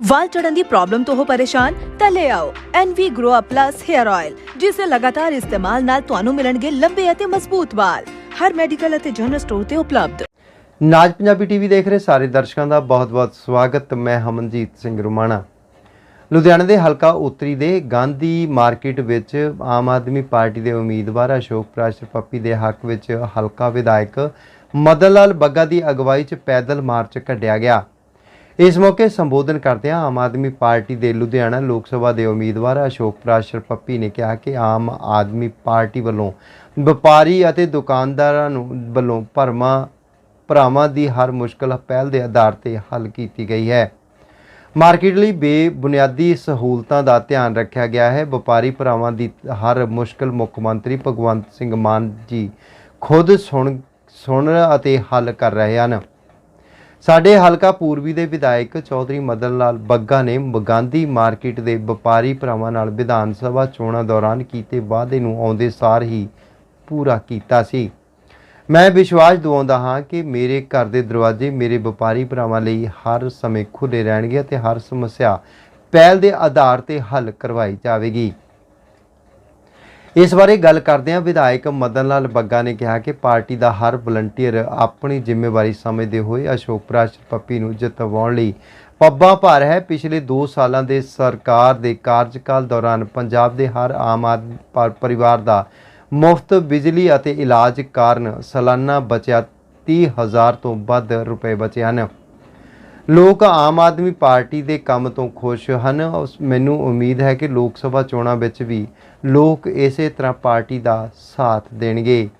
ਵਾਲ ਝੜਨ ਦੀ problem ਤੋਂ ਹੋ ਪਰੇਸ਼ਾਨ, ਤਾਂ ਲੈ ਆਓ NV Grow Up Plus Hair Oil ਜਿਸ ਦੇ ਲਗਾਤਾਰ ਇਸਤੇਮਾਲ ਨਾਲ ਤੁਹਾਨੂੰ ਮਿਲਣਗੇ ਲੰਬੇ ਅਤੇ ਮਜ਼ਬੂਤ ਵਾਲ। ਹਰ ਮੈਡੀਕਲ ਅਤੇ ਜਨਰਲ ਸਟੋਰ ਤੇ ਉਪਲਬਧ। ਨਾਜ ਪੰਜਾਬੀ ਟੀਵੀ ਦੇਖ ਰਹੇ ਸਾਰੇ ਦਰਸ਼ਕਾਂ ਦਾ ਬਹੁਤ-ਬਹੁਤ ਸਵਾਗਤ। ਮੈਂ ਹਮਨਜੀਤ ਸਿੰਘ ਰੁਮਾਣਾ। ਲੁਧਿਆਣਾ ਦੇ ਹਲਕਾ ਉੱਤਰੀ ਦੇ ਗਾਂਧੀ ਮਾਰਕੀਟ ਵਿੱਚ ਆਮ ਆਦਮੀ ਪਾਰਟੀ ਦੇ ਉਮੀਦਵਾਰ ਅਸ਼ੋਕ ਪ੍ਰਾਸ਼ਰ ਪੱਪੀ ਦੇ ਹੱਕ ਵਿੱਚ ਹਲਕਾ ਵਿਧਾਇਕ ਮਦਨ ਲਾਲ ਬੱਗਾ ਦੀ ਅਗਵਾਈ 'ਚ ਪੈਦਲ ਮਾਰਚ ਕੱਢਿਆ ਗਿਆ। ਇਸ ਮੌਕੇ ਸੰਬੋਧਨ ਕਰਦਿਆਂ ਆਮ ਆਦਮੀ ਪਾਰਟੀ ਦੇ ਲੁਧਿਆਣਾ ਲੋਕ ਸਭਾ ਦੇ ਉਮੀਦਵਾਰ ਅਸ਼ੋਕ ਪ੍ਰਾਸ਼ਰ ਪੱਪੀ ਨੇ ਕਿਹਾ ਕਿ ਆਮ ਆਦਮੀ ਪਾਰਟੀ ਵੱਲੋਂ ਵਪਾਰੀ ਅਤੇ ਦੁਕਾਨਦਾਰਾਂ ਨੂੰ ਵੱਲੋਂ ਭਰਮਾਂ, ਭਰਾਵਾਂ ਦੀ ਹਰ ਮੁਸ਼ਕਲ ਪਹਿਲ ਦੇ ਆਧਾਰ ਤੇ ਹੱਲ ਕੀਤੀ ਗਈ ਹੈ। ਮਾਰਕੀਟ ਲਈ ਬੇਬੁਨਿਆਦੀ ਸਹੂਲਤਾਂ ਦਾ ਧਿਆਨ ਰੱਖਿਆ ਗਿਆ ਹੈ। ਵਪਾਰੀ ਭਰਾਵਾਂ ਦੀ ਹਰ ਮੁਸ਼ਕਲ ਮੁੱਖ ਮੰਤਰੀ ਭਗਵੰਤ ਸਿੰਘ ਮਾਨ ਜੀ ਖੁਦ ਸੁਣ ਸੁਣ ਅਤੇ ਹੱਲ ਕਰ ਰਹੇ ਹਨ। ਸਾਡੇ ਹਲਕਾ ਪੂਰਬੀ ਦੇ ਵਿਧਾਇਕ ਚੌਧਰੀ ਮਦਨ ਲਾਲ ਬੱਗਾ ਨੇ ਗਾਂਧੀ ਮਾਰਕੀਟ ਦੇ ਵਪਾਰੀ ਭਰਾਵਾਂ ਨਾਲ ਵਿਧਾਨ ਸਭਾ ਚੋਣਾਂ ਦੌਰਾਨ ਕੀਤੇ ਵਾਅਦੇ ਨੂੰ ਆਉਂਦੇ ਸਾਰ ਹੀ ਪੂਰਾ ਕੀਤਾ ਸੀ। ਮੈਂ ਵਿਸ਼ਵਾਸ ਦਿਵਾਉਂਦਾ ਹਾਂ ਕਿ ਮੇਰੇ ਘਰ ਦੇ ਦਰਵਾਜ਼ੇ ਮੇਰੇ ਵਪਾਰੀ ਭਰਾਵਾਂ ਲਈ ਹਰ ਸਮੇਂ ਖੁੱਲੇ ਰਹਿਣਗੇ ਅਤੇ ਹਰ ਸਮੱਸਿਆ ਪਹਿਲ ਦੇ ਆਧਾਰ ਤੇ ਹੱਲ ਕਰਵਾਈ ਜਾਵੇਗੀ। ਇਸ ਬਾਰੇ ਗੱਲ ਕਰਦਿਆਂ ਵਿਧਾਇਕ ਮਦਨ ਲਾਲ ਬੱਗਾ ਨੇ ਕਿਹਾ ਕਿ ਪਾਰਟੀ ਦਾ ਹਰ ਵਲੰਟੀਅਰ ਆਪਣੀ ਜ਼ਿੰਮੇਵਾਰੀ ਸਮਝਦੇ ਹੋਏ ਅਸ਼ੋਕ ਪ੍ਰਾਸ਼ਰ ਪੱਪੀ ਨੂੰ ਜਿਤਵਾਉਣ ਲਈ ਪੱਬਾਂ ਭਾਰ ਹੈ। ਪਿਛਲੇ 2 ਸਾਲਾਂ ਦੇ ਸਰਕਾਰ ਦੇ ਕਾਰਜਕਾਲ ਦੌਰਾਨ ਪੰਜਾਬ ਦੇ ਹਰ ਆਮ ਆਦਮੀ ਪਰਿਵਾਰ ਦਾ ਮੁਫਤ ਬਿਜਲੀ ਅਤੇ ਇਲਾਜ ਕਾਰਨ ਸਾਲਾਨਾ ਬਚਿਆ 30000 ਤੋਂ ਵੱਧ ਰੁਪਏ ਬਚੇ ਹਨ। ਲੋਕ ਆਮ ਆਦਮੀ ਪਾਰਟੀ ਦੇ ਕੰਮ ਤੋਂ ਖੁਸ਼ ਹਨ। ਉਸ- ਮੈਨੂੰ ਉਮੀਦ ਹੈ ਕਿ ਲੋਕ ਸਭਾ ਚੋਣਾਂ ਵਿੱਚ ਵੀ ਲੋਕ ਇਸੇ ਤਰ੍ਹਾਂ ਪਾਰਟੀ ਦਾ ਸਾਥ ਦੇਣਗੇ।